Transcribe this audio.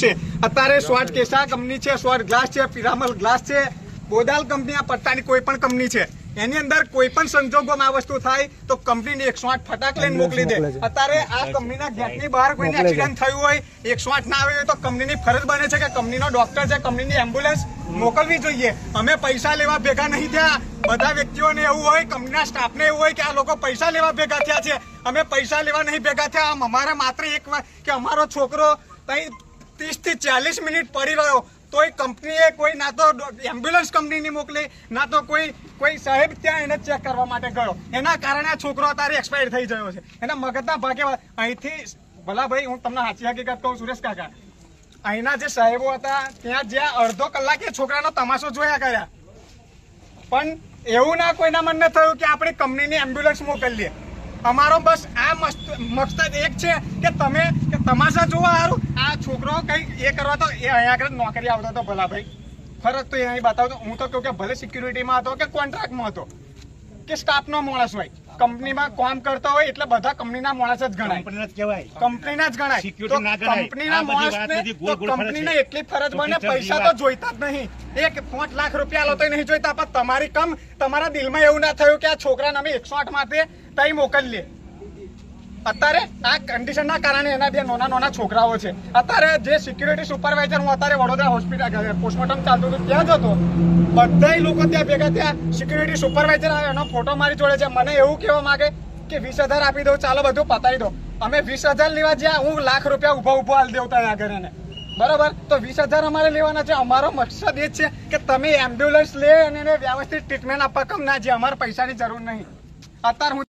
છે. અત્યારે સ્વાટ કેસા કંપની છે સ્વાટ ગ્લાસ છે પિરામલ ગ્લાસ છે બોદાલ કંપની આ પટ્ટાની કોઈ પણ કંપની છે. એની અંદર કોઈ પણ સંજોગોમાં આ વસ્તુ થાય તો કંપનીને એકસો આઠ ફટાક લઈને મોકલી દે. અત્યારે આ કંપનીના ગેટની બહાર કોઈને એક્સિડન્ટ થયું હોય એકસો આઠ ના આવ્યું હોય તો કંપનીની ફરજ બને છે કે કંપનીનો ડોક્ટર છે કંપનીની એમ્બ્યુલન્સ મોકલવી જોઈએ. અમે પૈસા લેવા ભેગા નહીં થયા. બધા વ્યક્તિઓને એવું હોય કંપનીના સ્ટાફને એવું હોય કે આ લોકો પૈસા લેવા ભેગા થયા છે. અમે પૈસા લેવા નહીં ભેગા થયા. આમ અમારે માત્ર એક વાર કે અમારો છોકરો ત્યાં ત્રીસથી ચાલીસ મિનિટ પડી રહ્યો. તોય કંપનીએ કોઈ ના તો એમ્બ્યુલન્સ કંપનીની મોકલી, ના તો કોઈ કોઈ સાહેબ ત્યાં એને ચેક કરવા માટે ગયો. એના કારણે આ છોકરો અત્યારે એક્સપાયર થઈ ગયો છે. એના મગજના ભાગે અહીંથી ભલા ભાઈ હું તમને સાચી હકીકત કહું, સુરેશ કાકા. અહીંના જે સાહેબો હતા, ત્યાં જ્યાં અડધો કલાકે છોકરાનો તમાશો જોયા કર્યા. પણ એવું ના કોઈના મનને થયું કે આપણે કંપનીની એમ્બ્યુલન્સ મોકલીએ. અમારો બસ આ મસ્ત- મકસદ એક છે કે તમે તમાશા જોવા સારું આ છોકરો કઈ એ કરવા તો એ અહીંયા આગળ નોકરી આવતો હતો ભલા ભાઈ. ફરજ તો અહીં બતાવતો. હું તો કહું કે ભલે સિક્યુરિટીમાં હતો કે કોન્ટ્રાક્ટમાં હતો કે સ્ટાફનો માણસ હોય. કંપનીમાં કામ કરતો હોય એટલે બધા કંપનીના માણસ જ ગણાય. કંપનીના જ કહેવાય. કંપનીના જ ગણાય. તો કંપનીના માણસને તો કંપનીને એટલી ફરજ બને પૈસા તો જોઈતા જ નહીં. એક પાંચ લાખ રૂપિયા લો તો નહીં જોઈતા પણ તમારી કમ તમારા દિલમાં એવું ના થયું કે આ છોકરાને અમે એકસો આઠ માટે તઈ મોકલીએ અત્યારે આ કન્ડિશનના કારણે એના બે નાના નાના છોકરાઓ છે. અત્યારે જે સિક્યુરિટી સુપરવાઇઝર હું અત્યારે વડોદરા હોસ્પિટલ પોસ્ટમોર્ટમ ચાલતું હતું, ત્યાં જ હતો. બધાય લોકો ત્યાં ભેગા ત્યાં સિક્યુરિટી સુપરવાઇઝર આવે એનો ફોટો મારી જોડે છે. મને એવું કહેવા માંગે કે વીસ હજાર આપી દો ચાલો બધું પતાવી દો. અમે વીસ હજાર લેવા જ્યાં, હું લાખ રૂપિયા ઊભા ઊભો હાલ દેવતા આગળ એને. બરાબર? તો વીસ હજાર અમારે લેવાના છે. અમારો મકસદ એ છે કે તમે એમ્બ્યુલન્સ લે અને એને વ્યવસ્થિત ટ્રીટમેન્ટ આપવા કમ ના જે અમારે પૈસાની જરૂર નહીં. અત્યારે હું